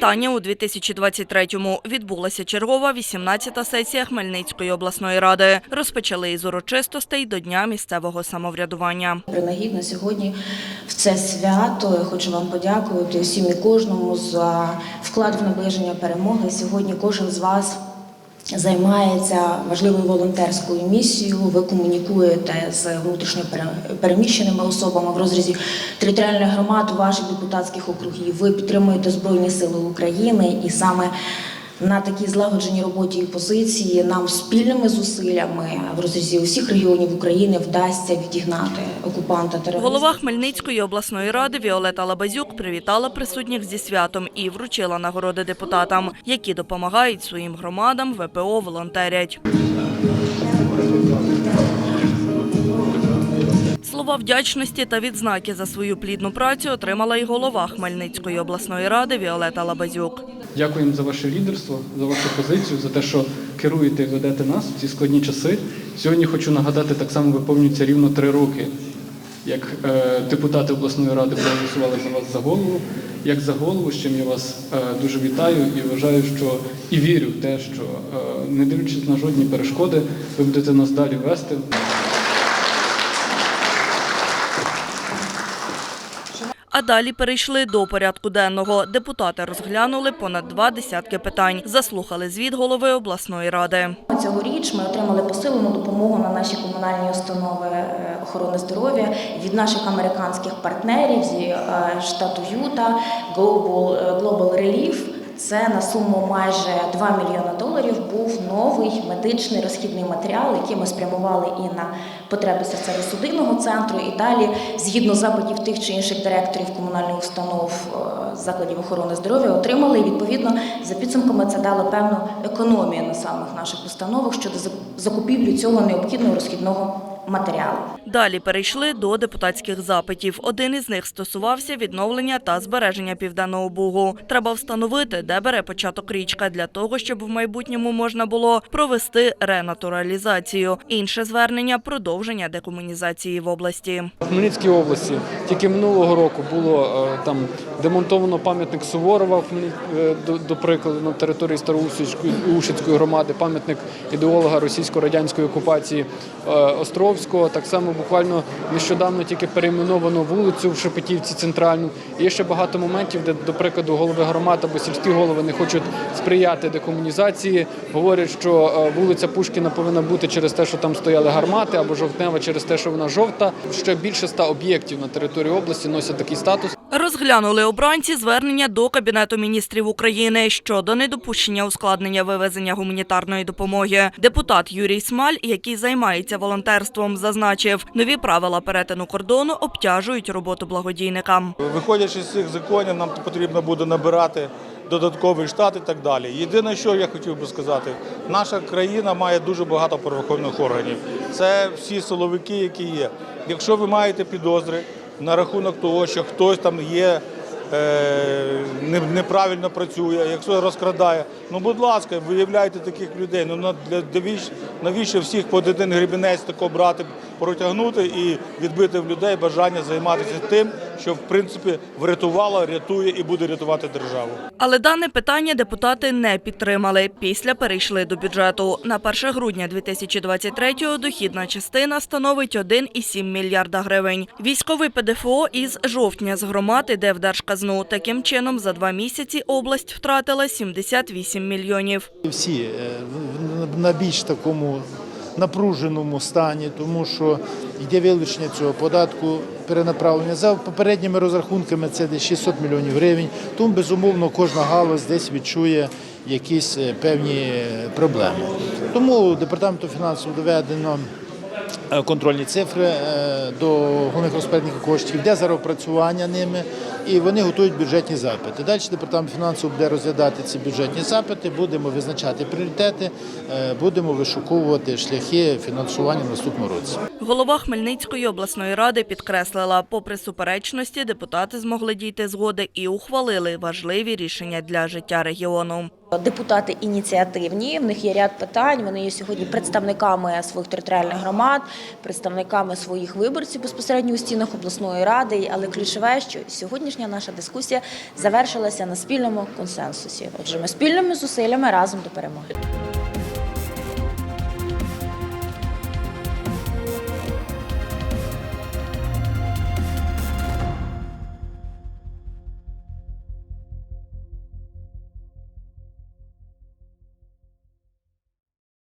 Остання у 2023-му відбулася чергова 18-та сесія Хмельницької обласної ради. Розпочали із урочистостей до Дня місцевого самоврядування. Принагідно сьогодні в це свято я хочу вам подякувати всім і кожному за вклад в наближення перемоги. Сьогодні кожен з вас займається важливою волонтерською місією. Ви комунікуєте з внутрішньо переміщеними особами в розрізі територіальних громад ваших депутатських округів. Ви підтримуєте Збройні Сили України і саме. На такій злагодженій роботі і позиції нам спільними зусиллями в розрізі усіх регіонів України вдасться відігнати окупанта терориста. Голова Хмельницької обласної ради Віолета Лабазюк привітала присутніх зі святом і вручила нагороди депутатам, які допомагають своїм громадам ВПО волонтерять. Слова вдячності та відзнаки за свою плідну працю отримала і голова Хмельницької обласної ради Віолета Лабазюк. Дякуємо за ваше лідерство, за вашу позицію, за те, що керуєте і ведете нас в ці складні часи. Сьогодні хочу нагадати, так само виповнюється рівно три роки, як е, депутати обласної ради проголосували за вас за голову. Як за голову, з чим я вас е, дуже вітаю і вважаю, що і вірю в те, що е, не дивлячись на жодні перешкоди, ви будете нас далі вести. А далі перейшли до порядку денного. Депутати розглянули понад два десятки питань. Заслухали звіт голови обласної ради. Цьогоріч ми отримали посилену допомогу на наші комунальні установи е, охорони здоров'я від наших американських партнерів зі е, штату Юта Global, е, Global Relief. Це на суму майже 2 мільйони доларів був новий медичний розхідний матеріал, який ми спрямували і на потреби серцево-судинного центру. І далі, згідно запитів тих чи інших директорів комунальних установ е, закладів охорони здоров'я, отримали. І відповідно за підсумками це дало певну економію на самих наших установах щодо зак- закупівлі цього необхідного розхідного матеріалу. Далі перейшли до депутатських запитів. Один із них стосувався відновлення та збереження південного бугу. Треба встановити, де бере початок річка, для того, щоб в майбутньому можна було провести ренатуралізацію. Інше звернення продовження декомунізації в області. В Хмельницькій області тільки минулого року було е, там демонтовано пам'ятник Суворова е, до, до прикладу на території Староусічської Ушицької громади, пам'ятник ідеолога російсько-радянської окупації е, Островського. Так само буквально нещодавно тільки перейменовано вулицю в Шепетівці центральну. Є ще багато моментів, де, до прикладу, голови громад або сільські голови не хочуть сприяти декомунізації. Говорять, що е, вулиця Пушкіна повинна бути через те, що там стояли гармати, або жовтнева через те, що вона жовта. Ще більше ста об'єктів на території області носять такий статус. Розглянули обранці звернення до Кабінету міністрів України щодо недопущення ускладнення вивезення гуманітарної допомоги. Депутат Юрій Смаль, який займається волонтерством, зазначив, нові правила перетину кордону обтяжують роботу благодійникам. Виходячи з цих законів, нам потрібно буде набирати додатковий штат і так далі. Єдине, що я хотів би сказати, наша країна має дуже багато правоохоронних органів. Це всі силовики, які є. Якщо ви маєте підозри на рахунок того, що хтось там є. е, Неправильно працює, якщо розкрадає. Ну, будь ласка, виявляйте таких людей. Ну навіщо всіх під один грібінець тако брати, протягнути і відбити в людей бажання займатися тим, що в принципі врятувало, рятує і буде рятувати державу. Але дане питання депутати не підтримали. Після перейшли до бюджету. На 1 грудня 2023-го дохідна частина становить 1,7 мільярда гривень. Військовий ПДФО із жовтня з громад іде в держказну. Таким чином, за два місяці область втратила 78 мільйонів. всі е, на більш такому напруженому стані, тому що йде вилучення цього податку, перенаправлення. За попередніми розрахунками це десь 600 мільйонів гривень. Тому, безумовно, кожна галузь десь відчує якісь е, певні е, проблеми. Тому департаменту фінансів доведено контрольні цифри е, до головних розпорядників коштів, йде зараз опрацювання ними, і вони готують бюджетні запити. Далі департамент фінансів буде розглядати ці бюджетні запити, будемо визначати пріоритети, е, будемо вишуковувати шляхи фінансування в наступному році. Голова Хмельницької обласної ради підкреслила, попри суперечності, депутати змогли дійти згоди і ухвалили важливі рішення для життя регіону. Депутати ініціативні, в них є ряд питань. Вони є сьогодні представниками своїх територіальних громад, представниками своїх виборців безпосередньо у стінах обласної ради. Але ключове, що сьогоднішня наша дискусія завершилася на спільному консенсусі. Отже, ми спільними зусиллями разом до перемоги.